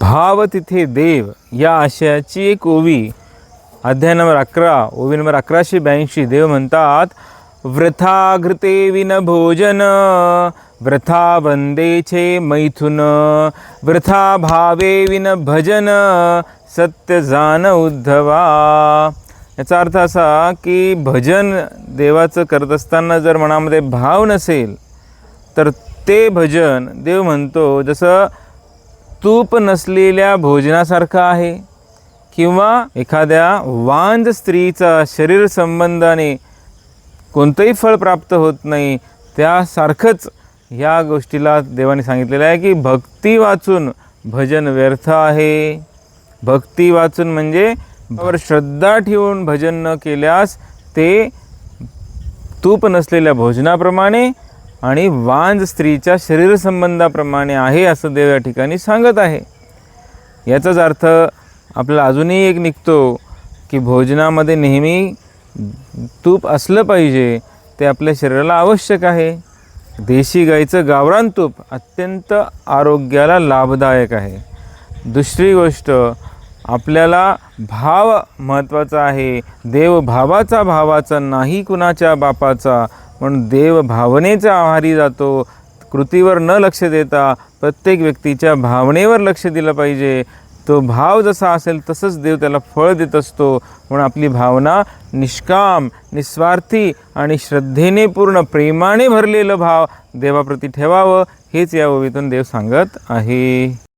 भाव तिथे देव या आशयाची एक ओवी अध्याय नंबर अकरा ओवी नंबर अकराशे ब्याऐंशी देव म्हणतात वृथा घृते विन भोजन वृथा वंदेचे मैथुन वृथा भावे विन भजन सत्य जान उद्धवा. याचा अर्थ असा की भजन देवाचं करत असताना जर मनामध्ये भाव नसेल तर ते भजन देव म्हणतो जसं तूप नसलेल्या भोजनासारखं आहे. किंवा एखाद्या वांज स्त्रीचा शरीर संबंधाने कोणतंही फळ प्राप्त होत नाही त्यासारखंच या गोष्टीला देवाने सांगितलेलं आहे की भक्ती वाचून भजन व्यर्थ आहे. भक्ती वाचून म्हणजे श्रद्धा ठेवून भजन न केल्यास ते तूप नसलेल्या भोजनाप्रमाणे आणि वांज स्त्रीच्या शरीर संबंधाप्रमाणे आहे असं देव या ठिकाणी सांगत आहे. याचाच अर्थ आपला अजूनही एक निघतो की भोजनामध्ये नेहमी तूप असलं पाहिजे ते आपल्या शरीराला आवश्यक आहे. देशी गाईचं गावरान तूप अत्यंत आरोग्याला लाभदायक आहे. दुसरी गोष्ट आपल्याला भाव महत्त्वाचा आहे देव भावाचा भावाचा नाही कुणाच्या बापाचा म्हणून देव भावनेच्या आहारी जातो. कृतीवर न लक्ष देता प्रत्येक व्यक्तीच्या भावनेवर लक्ष दिलं पाहिजे. तो भाव जसा असेल तसंच देव त्याला फळ देत असतो. म्हणून आपली भावना निष्काम निस्वार्थी आणि श्रद्धेने पूर्ण प्रेमाने भरलेलं भाव देवाप्रती ठेवावं हेच या ओवीतून देव सांगत आहे.